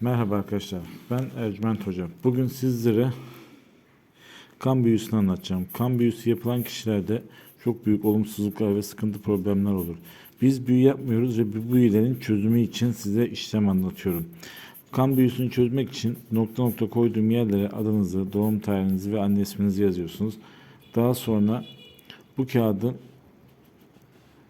Merhaba arkadaşlar. Ben Ercüment Hoca. Bugün sizlere kan büyüsünü anlatacağım. Kan büyüsü yapılan kişilerde çok büyük olumsuzluklar ve sıkıntı problemler olur. Biz büyü yapmıyoruz ve bu büyülerin çözümü için size işlem anlatıyorum. Kan büyüsünü çözmek için nokta nokta koyduğum yerlere adınızı, doğum tarihinizi ve anne isminizi yazıyorsunuz. Daha sonra bu kağıdı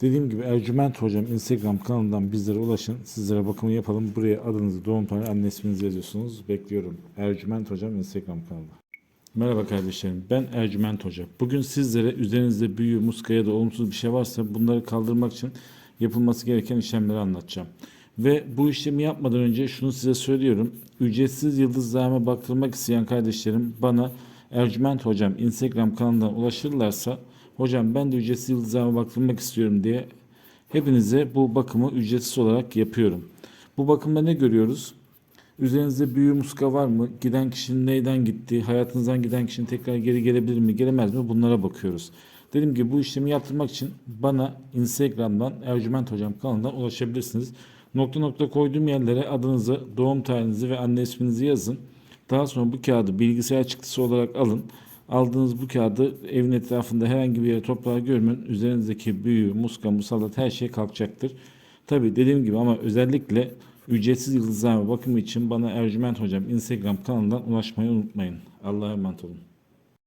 Dediğim gibi Ercüment Hocam Instagram kanalından bizlere ulaşın. Sizlere bakımı yapalım. Buraya adınızı, doğum tarihi, anne isminizi yazıyorsunuz. Bekliyorum. Ercüment Hocam Instagram kanalı. Merhaba kardeşlerim. Ben Ercüment Hoca. Bugün sizlere üzerinizde büyü, muska ya da olumsuz bir şey varsa bunları kaldırmak için yapılması gereken işlemleri anlatacağım. Ve bu işlemi yapmadan önce şunu size söylüyorum. Ücretsiz yıldızlarıma baktırmak isteyen kardeşlerim bana Ercüment Hocam Instagram kanalından ulaşırlarsa hocam ben de ücretsiz yıldızlarıma baktırmak istiyorum diye hepinize bu bakımı ücretsiz olarak yapıyorum. Bu bakımda ne görüyoruz? Üzerinizde büyü muska var mı? Giden kişinin neyden gitti? Hayatınızdan giden kişinin tekrar geri gelebilir mi? Gelemez mi? Bunlara bakıyoruz. Dediğim gibi bu işlemi yaptırmak için bana Instagram'dan Ercüment Hocam kanalından ulaşabilirsiniz. Nokta nokta koyduğum yerlere adınızı, doğum tarihinizi ve anne isminizi yazın. Daha sonra bu kağıdı bilgisayar çıktısı olarak alın. Aldığınız bu kağıdı evin etrafında herhangi bir yere toprağa gömün. Üzerinizdeki büyü, muska, musallat her şey kalkacaktır. Tabi dediğim gibi ama özellikle ücretsiz yıldızlama bakımı için bana Ercüment Hocam Instagram kanalından ulaşmayı unutmayın. Allah'a emanet olun.